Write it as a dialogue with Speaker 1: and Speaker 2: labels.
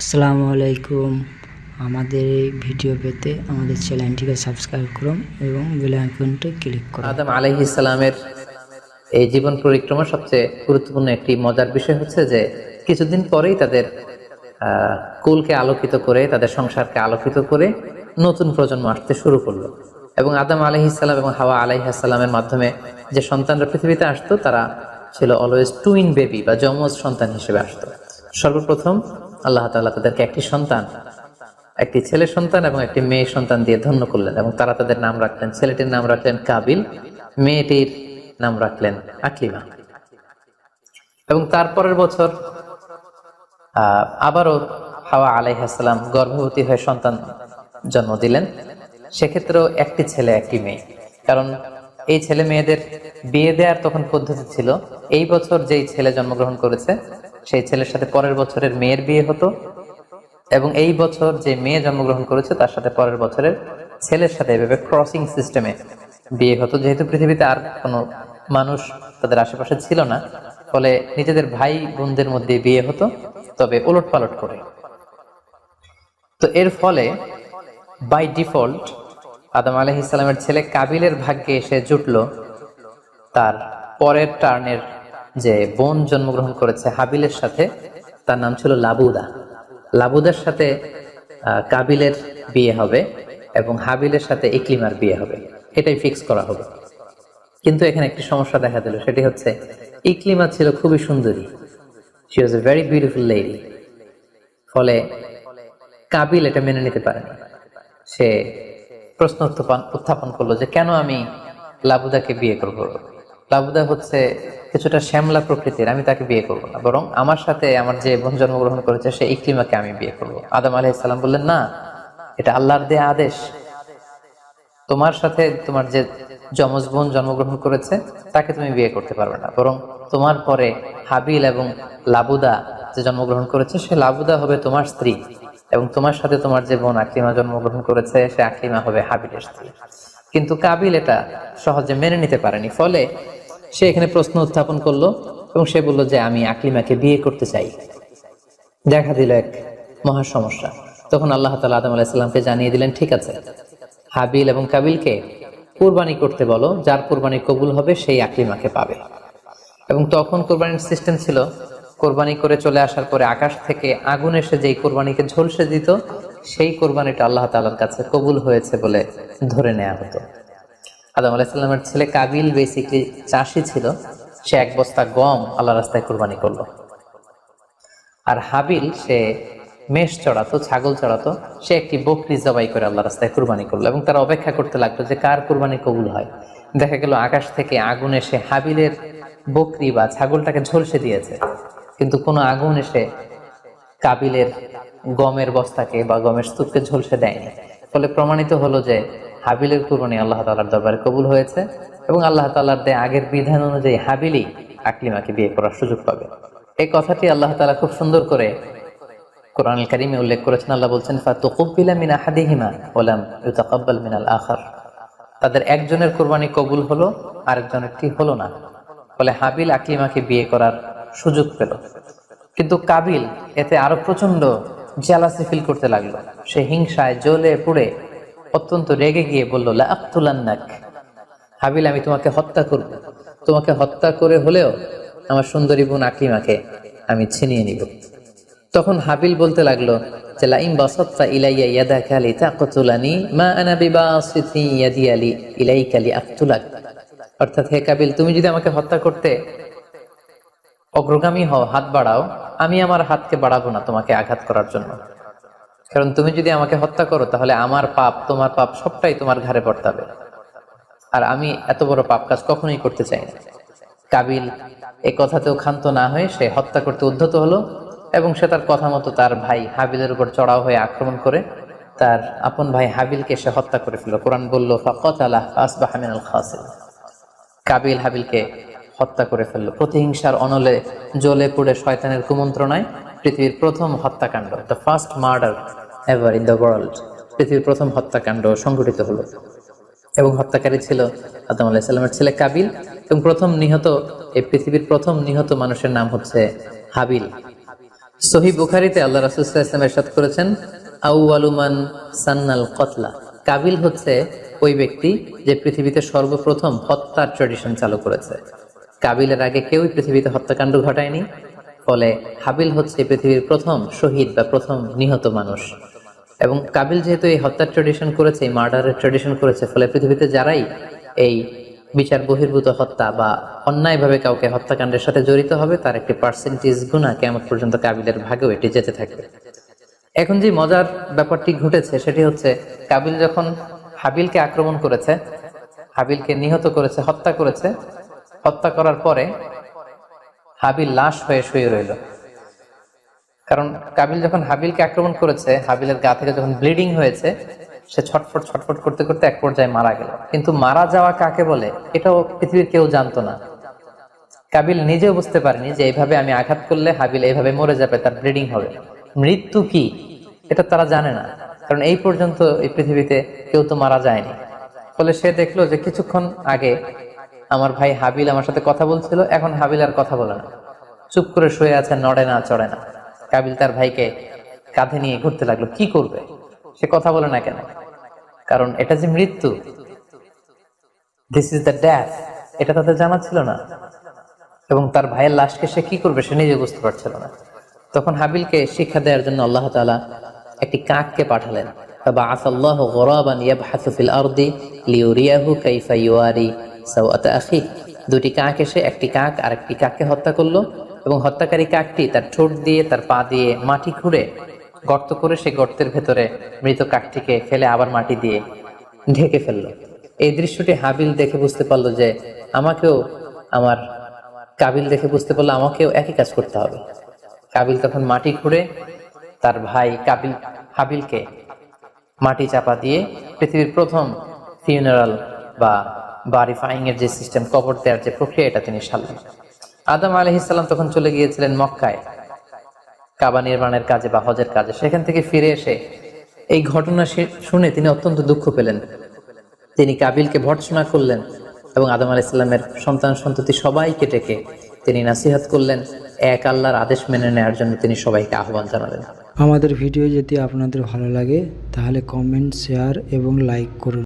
Speaker 1: আসসালামু আলাইকুম। আমাদের এই ভিডিও পেতে আমাদের চ্যানেলটিকে সাবস্ক্রাইব করুন এবং বেল আইকনটি ক্লিক করুন।
Speaker 2: আদম আলাইহি ইসলামের এই জীবন পরিক্রমা সবচেয়ে গুরুত্বপূর্ণ একটি মজার বিষয় হচ্ছে যে, কিছুদিন পরেই তাদের কুলকে আলোকিত করে, তাদের সংসারকে আলোকিত করে নতুন প্রজন্ম আসতে শুরু করল। এবং আদম আলাইহি ইসলাম এবং হাওয়া আলাইহি আসসালামের মাধ্যমে যে সন্তানরা পৃথিবীতে আসতো, তারা ছিল অলওয়েজ টুইন বেবি বা যমজ সন্তান হিসেবে আসতো। সর্বপ্রথম আল্লাহ তাআলা তাদেরকে একটি সন্তান, একটি ছেলে সন্তান এবং একটি মেয়ে সন্তান দিয়ে ধন্য করলেন এবং তারা তাদের নাম রাখলেন। ছেলেটির নাম রাখলেন কাবিল, মেয়েটির নাম রাখলেন আকলিমা। এবং তারপরের বছর আবারও হাওয়া আলাইহাসালাম গর্ভবতী হয়ে সন্তান জন্ম দিলেন। সেক্ষেত্রেও একটি ছেলে, একটি মেয়ে। কারণ এই ছেলে মেয়েদের বিয়ে দেওয়ার তখন পদ্ধতি ছিল, এই বছর যেই ছেলে জন্মগ্রহণ করেছে সেই ছেলের সাথে পরের বছরের মেয়ের বিয়ে হতো। এবং এই বছর যে মেয়ে জন্মগ্রহণ করেছে, তার সাথে পরের বছরের ছেলের সাথে এভাবে ক্রসিং সিস্টেমে বিয়ে হতো। যেহেতু পৃথিবীতে আর কোনো মানুষ তাদের আশেপাশে ছিল না, ফলে নিজেদের ভাই বোনদের মধ্যে বিয়ে হতো, তবে ওলট পালট করে। তো এর ফলে বাই ডিফল্ট আদম আলহ ইসলামের ছেলে কাবিলের ভাগ্যে এসে জুটলো, তার পরের টার্নের যে বোন জন্মগ্রহণ করেছে হাবিলের সাথে, তার নাম ছিল লাবুদা। লাবুদার সাথে কাবিলের বিয়ে হবে এবং হাবিলের সাথে ইকলিমার বিয়ে হবে। এটাই ফিক্স করা হবে। কিন্তু এখানে একটি সমস্যা দেখা দিল, সেটি হচ্ছে ইকলিমা ছিল খুবই সুন্দরী। She was a very beautiful lady ফলে কাবিল এটা মেনে নিতে পারেনি। সে প্রশ্ন উত্থাপন করল যে কেন আমি লাবুদাকে বিয়ে করব? লাবুদা হচ্ছে কিছুটা শ্যামলা প্রকৃতির, আমি তাকে বিয়ে করব না। বরং আমার সাথে আমার যে বোন জন্মগ্রহণ করেছে সে ইকলিমাকে আমি বিয়ে করব। আদম আলাইহিস সালাম বললেন, না, এটা আল্লাহর দেয়া আদেশ। তোমার সাথে তোমার যে যমজ বোন জন্মগ্রহণ করেছে, তাকে তুমি বিয়ে করতে পারবে না। বরং তোমার পরে হাবিল এবং লাবুদা যে জন্মগ্রহণ করেছে, সে লাবুদা হবে তোমার স্ত্রী। এবং তোমার সাথে তোমার যে বোন আকলিমা জন্মগ্রহণ করেছে, সে আকলিমা হবে হাবিলের স্ত্রী। কিন্তু কাবিল এটা সহজে মেনে নিতে পারেনি। ফলে সে এখানে প্রশ্ন উত্থাপন করল এবং সে বলল যে, আমি আকলিমাকে বিয়ে করতে চাই। দেখা দিল এক মহা সমস্যা। তখন আল্লাহ তালা আদম আলাহিসাল্লামকে জানিয়ে দিলেন, ঠিক আছে, হাবিল এবং কাবিলকে কোরবানি করতে বলো। যার কোরবানি কবুল হবে, সেই আকলিমাকে পাবে। এবং তখন কোরবানির সিস্টেম ছিল, কোরবানি করে চলে আসার পরে আকাশ থেকে আগুন এসে যেই কোরবানিকে ঝলসে দিত, সেই কোরবানিটা আল্লাহ তালার কাছে কবুল হয়েছে বলে ধরে নেওয়া হতো। আদম আলাহিসাল্লামের ছেলে কাবিল বেসিকলি চাষি ছিল। সে এক বস্তা গম আল্লাহ রাস্তায় কোরবানি করল। আর হাবিল, সে মেষ চড়াতো, ছাগল চড়াতো, সে একটি বকরি জবাই করে আল্লাহ রাস্তায় কুরবানি করল এবং তারা অপেক্ষা করতে লাগল যে কার কুরবানি কবুল হয়। দেখা গেল আকাশ থেকে আগুন এসে হাবিলের বকরি বা ছাগলটাকে ঝলসে দিয়েছে। কিন্তু কোনো আগুন এসে কাবিলের গমের বস্তাকে বা গমের স্তূপকে ঝলসে দেয়নি। ফলে প্রমাণিত হলো যে হাবিলের কুরবানি আল্লাহ তালার দরবারে কবুল হয়েছে এবং আল্লাহ তালার দেয় আগের বিধান অনুযায়ী হাবিলই আকলিমাকে বিয়ে করার সুযোগ পাবে। এই কথাটি আল্লাহ তালা খুব সুন্দর করে কোরআন কারিমে উল্লেখ করেছেন। আল্লাহ বলছেন ফাতুকুবিলা মিন আহাদিহিমা ওলাম ইউতাকাব্বাল মিনাল আখার। তাদের একজনের কোরবানি কবুল হলো, আরেকজনেরটি হলো না। ফলে হাবিল আকলিমাকে বিয়ে করার সুযোগ পেল। কিন্তু কাবিল এতে আরও প্রচণ্ড জেলাসি ফিল করতে লাগল। সে হিংসায় জ্বলে পুড়ে অত্যন্ত রেগে গিয়ে বলল, লা আক্তুলান্নাক। হাবিল, আমি তোমাকে হত্যা করব। তোমাকে হত্যা করে হলেও আমার সুন্দরী বোন আকলিমাকে আমি ছিনিয়ে নিব। তখন হাবিল বলতে লাগল, যে লাইম বাসাত্তা ইলাইয়া ইয়াদাকা লিতাকতুলানি মা আনা বিবাসিতি ইয়াদি আলি ইলাইকা লিআকতুলাক। অর্থাৎ, হে কাবিল, তুমি যদি আমাকে হত্যা করতে অগ্রগামী হও, হাত বাড়াও, আমি আমার হাতকে বাড়াবো না তোমাকে আঘাত করার জন্য। কারণ তুমি যদি আমাকে হত্যা করো, তাহলে আমার পাপ, তোমার পাপ সবটাই তোমার ঘাড়ে বর্তাবে আর আমি এত বড় পাপ কাজ কখনোই করতে চাই না। কাবিল এই কথাতেও ক্ষান্ত না হয়ে সে হত্যা করতে উদ্ধত হলো এবং সে তার কথা মতো তার ভাই হাবিলের উপর চড়াও হয়ে আক্রমণ করে তার আপন ভাই হাবিলকে সে হত্যা করে ফেলল। কোরআন বলল ফাকত আলাহ আসবাহ মিনাল খাসির। কাবিল হাবিলকে হত্যা করে ফেলল। প্রতিহিংসার অনলে জ্বলে পুড়ে শয়তানের কুমন্ত্রণায় পৃথিবীর প্রথম হত্যাকাণ্ড, the first murder. Ever in the world পৃথিবীর প্রথম হত্যাকাণ্ড সংঘটিত হলো। এবং হত্যাকারী ছিল আদম আলাহিসাল্লামের ছেলে কাবিল এবং প্রথম নিহত, এই পৃথিবীর প্রথম নিহত মানুষের নাম হচ্ছে হাবিল। সহি বুখারিতে আল্লাহ রাসুল্লাহ ইসলাম এরশাদ করেছেন আউআলুমান সান্নাল কতলা। কাবিল হচ্ছে ওই ব্যক্তি যে পৃথিবীতে সর্বপ্রথম হত্যার ট্রেডিশন চালু করেছে। কাবিলের আগে কেউই পৃথিবীতে হত্যাকাণ্ড ঘটায়নি, ফলে হাবিল হচ্ছে পৃথিবীর প্রথম শহীদ বা প্রথম নিহত মানুষ। এবং কাবিল যেহেতু এই হত্যার ট্রেডিশন করেছে মার্ডারের ট্রেডিশন করেছে, ফলে পৃথিবীতে যারাই এই বিচার বহির্ভূত হত্যা বা অন্যায়ভাবে কাউকে হত্যাকাণ্ডের সাথে জড়িত হবে, তার একটি পার্সেন্টেজ গুণা কেমন পর্যন্ত কাবিলের ভাগেও এটি যেতে থাকবে। এখন যে মজার ব্যাপারটি ঘটেছে, সেটি হচ্ছে কাবিল যখন হাবিলকে আক্রমণ করেছে, হাবিলকে নিহত করেছে, হত্যা করেছে, হত্যা করার পরে হাবিল লাশ হয়ে শুয়ে রইল। কারণ কাবিল যখন হাবিলকে আক্রমণ করেছে, হাবিলের গা থেকে যখন ব্লিডিং হয়েছে, সে ছটফট ছটফট করতে করতে এক পর্যায়ে মারা গেল। কিন্তু মারা যাওয়া কাকে বলে, এটাও পৃথিবীর কেউ জানতো না। কাবিল নিজেও বুঝতে পারেনি যে এইভাবে আমি আঘাত করলে হাবিল এইভাবে মরে যাবে, তার ব্লিডিং হবে। মৃত্যু কি? এটা তারা জানে না। কারণ এই পর্যন্ত এই পৃথিবীতে কেউ তো মারা যায়নি। ফলে সে দেখল যে কিছুক্ষণ আগে আমার ভাই হাবিল আমার সাথে কথা বলছিল, এখন হাবিল আর কথা বলে না। চুপ করে শুয়ে আছে, নড়ে না, চড়ে না। কাবিল তার ভাইকে কাঁধে নিয়ে ঘুরতে লাগলো কি করবে সে কথা বলে না কেন কারণ এটা যে মৃত্যু দিস ইজ দ্য ড্যাথ এটা তাদের জানা ছিল না এবং তার ভাইয়ের লাশকে সে কি করবে সে নিজে বুঝতে পারছিল না তখন হাবিলকে শিক্ষা দেওয়ার জন্য আল্লাহ তাআলা একটি কাককে পাঠালেন فبعث الله غرابا يبحث في الأرض ليريه كيف يواري سوءة أخيه দুটি কাক এসে একটি কাক আর একটি কাককে হত্যা করলো এবং হত্যাকারী কাকটি তার ঠোঁট দিয়ে, তার পা দিয়ে মাটি খুঁড়ে গর্ত করে সে গর্তের ভেতরে মৃত কাকটিকে ফেলে আবার মাটি দিয়ে ঢেকে ফেলল। এই দৃশ্যটি হাবিল দেখে বুঝতে পারল যে আমাকেও আমার কাবিল দেখে বুঝতে পারল আমাকেও একই কাজ করতে হবে। কাবিল তখন মাটি খুঁড়ে তার ভাই কাবিল, হাবিলকে মাটি চাপা দিয়ে পৃথিবীর প্রথম ফিউনারাল বা বারিফাইং এর যে সিস্টেম কবর দেওয়ার যে প্রক্রিয়া, এটা তিনি সারলেন। আদম আলহিসাল্লাম তখন চলে গিয়েছিলেন মক্কায়, কাবা নির্মাণের কাজে বা হজের কাজে। সেখান থেকে ফিরে এসে এই ঘটনা শুনে তিনি অত্যন্ত দুঃখ পেলেন। তিনি কাবিলকে ভর্ৎসনা করলেন এবং আদম আলাইসাল্লামের সন্তান সন্ততি সবাইকে ডেকে তিনি নাসিহাত করলেন, এক আল্লাহর আদেশ মেনে নেওয়ার জন্য তিনি সবাইকে আহ্বান জানালেন।
Speaker 1: আমাদের ভিডিও যদি আপনাদের ভালো লাগে, তাহলে কমেন্ট শেয়ার এবং লাইক করুন।